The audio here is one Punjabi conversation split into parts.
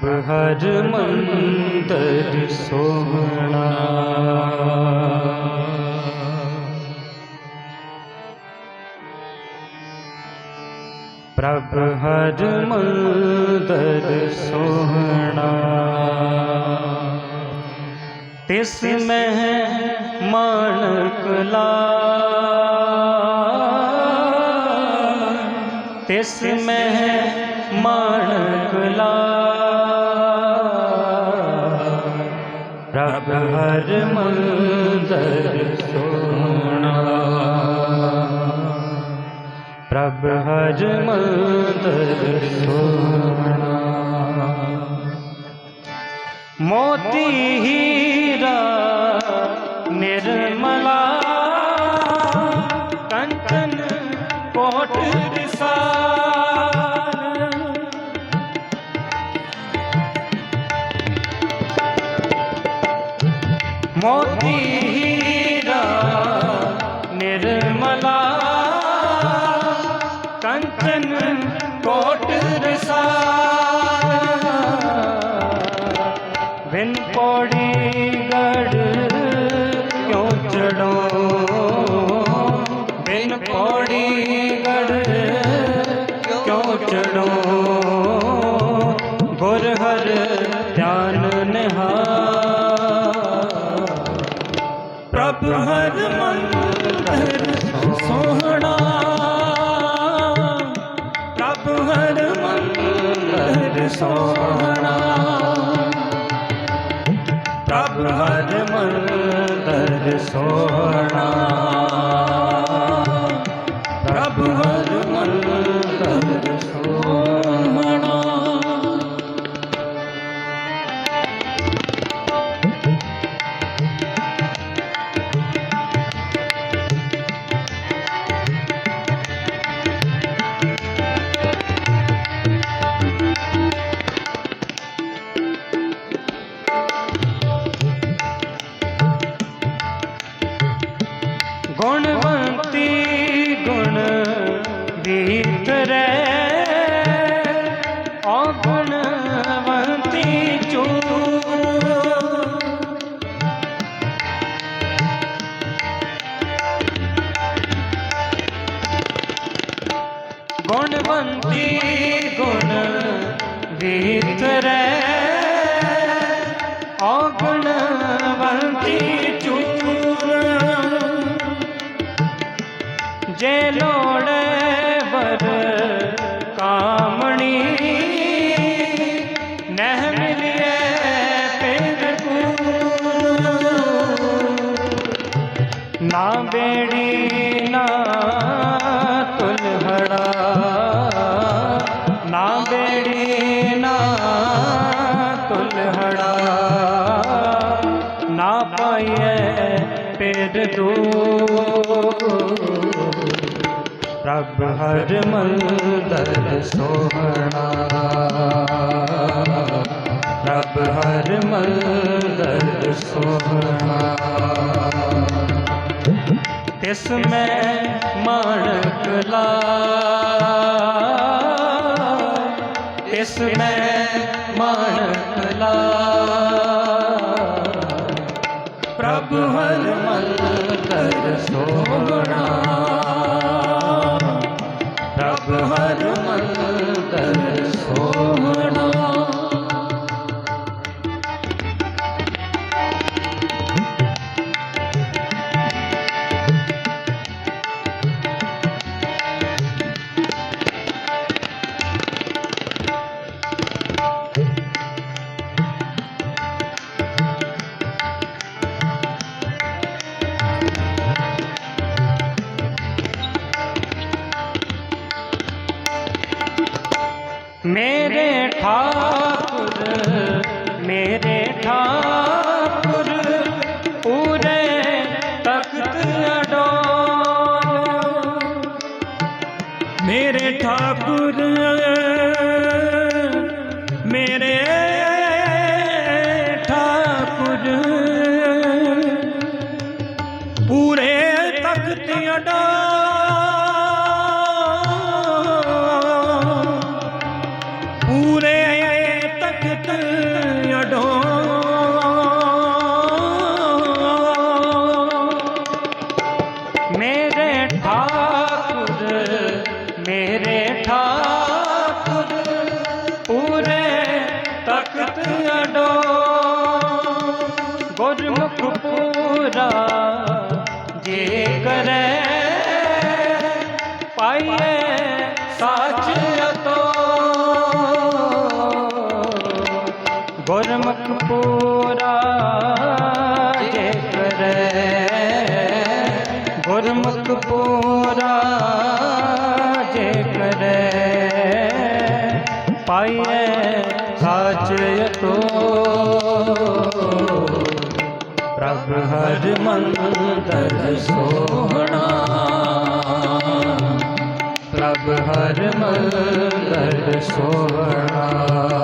ਪ੍ਰਭ ਹਰ ਮੰਦਰ ਸੋਹਣਾ। ਪ੍ਰਭ ਹਰ ਮੰਦਰ ਸੋਹਣਾ। ਤਿਸ ਮਹਿ ਮਾਣਕ ਲਾ। ਤਿਸ ਮਹਿ ਹਰ ਮੰਦਰ ਸੋਹਣਾ। ਪ੍ਰਭ ਹਰ ਮੰਦਰ ਸੋਹਣਾ। ਮੋਤੀ ਹੀਰਾ ਨਿਰਮਲਾ। ਕੰਚਨ ਕੋਟ ਦਿਸਾਰ ਮੋਤੀ ਹੀਰਾ ਨਿਰਮਲਾ ਕੰਚਨ ਕੋਟ ਰਸਾਰ ਬਿਨ ਪੌੜੀ ਗੜ ਕਿਉ ਚੜੋ ਬਿਨ ਪੌੜੀ ਗੜ ਕਿਉ ਚੜੋ ਗੁਰ ਹਰ ਧਿਆਨ ਨਿਹਾਰ ਸੋਹਣਾ। ਪ੍ਰਭ ਹਰ ਮੰਦਰ ਸੋਹਣਾ। ਗੁਣਵੰਤੀ ਗੁਣ ਭੀਤਰੈ ਔਗੁਣਵੰਤੀ ਚੂਰ। ਜੇ ਲੋੜ ਵਰ ਕਾਮਣੀ ਪੇਰ ਦੋ ਪ੍ਰਭ ਹਰ ਮੰਦਰ ਸੋਹਣਾ। ਪ੍ਰਭ ਹਰ ਮੰਦਰ ਸੋਹਣਾ। ਤਿਸ ਮੈਂ ਮਾਣਕ ਲਾ। ਤਿਸ ਮੈਂ ਮਾਣਕ ਲਾ। ਪ੍ਰਭ ਹਰ ਮੰਦਰ ਸੋਹਣਾ ਪ੍ਰਭ ਹਰ ਠਾਕੁਰ ਮੇਰੇ ਠਾਕੁਰ ਪੂਰੇ ਤਖਤ ਅਡਾ ਮੇਰੇ ਠਾਕੁਰ ਪੂਰੇ ਤਖਤ ਗੁਰਮੁਖ ਪੂਰਾ ਜੇ ਪਾਈਏ ਸਾਚ ਗੁਰਮੁਖ ਪੂਰਾ ਜੇ ਗੁਰਮੁਖ ਪੂਰਾ ਪਾਈਏ ਸਾਚ ਅਤੋ ਪ੍ਰਭ ਹਰਿ ਮੰਦਰ ਸੋਹਣਾ। ਪ੍ਰਭ ਹਰਿ ਮੰਦਰ ਸੋਹਣਾ।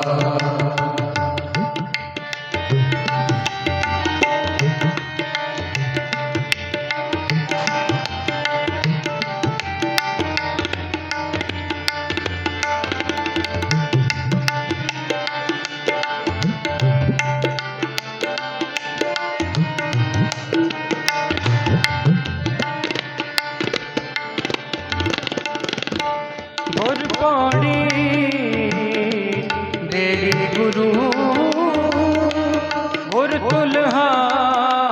ਗੁਰ ਤੁਲਹਾ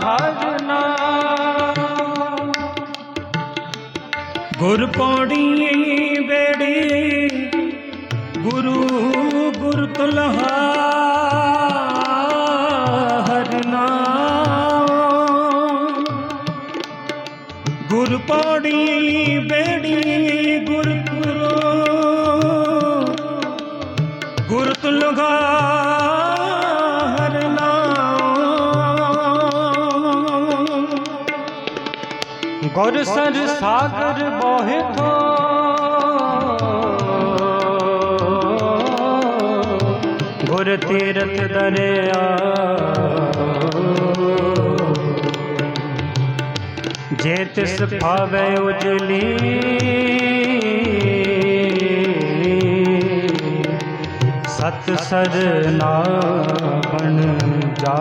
ਹਰ ਗੁਰ ਪੌੜੀ ਬੇੜੀ ਗੁਰੂ ਗੁਰ ਤੁਲਹਾ, ਹਰ ਗੁਰ ਪੌੜੀ ਬੇੜੀ ਗੁਰ ਗੁਰੂ ਗੁਰ ਸਰ ਸਾਗਰ ਬੋਹਿ ਥੋ ਗੁਰ ਤੀਰਥ ਦਰਿਆ। ਜੇ ਤਿਸ ਭਾਵੇ ਉਜਲੀ। ਸਤ ਸਰ ਬਣ ਜਾ।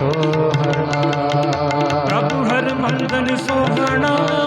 ਸੋਹਣਾ ਪ੍ਰਭ ਹਰ ਮੰਦਰ ਸੋਹਣਾ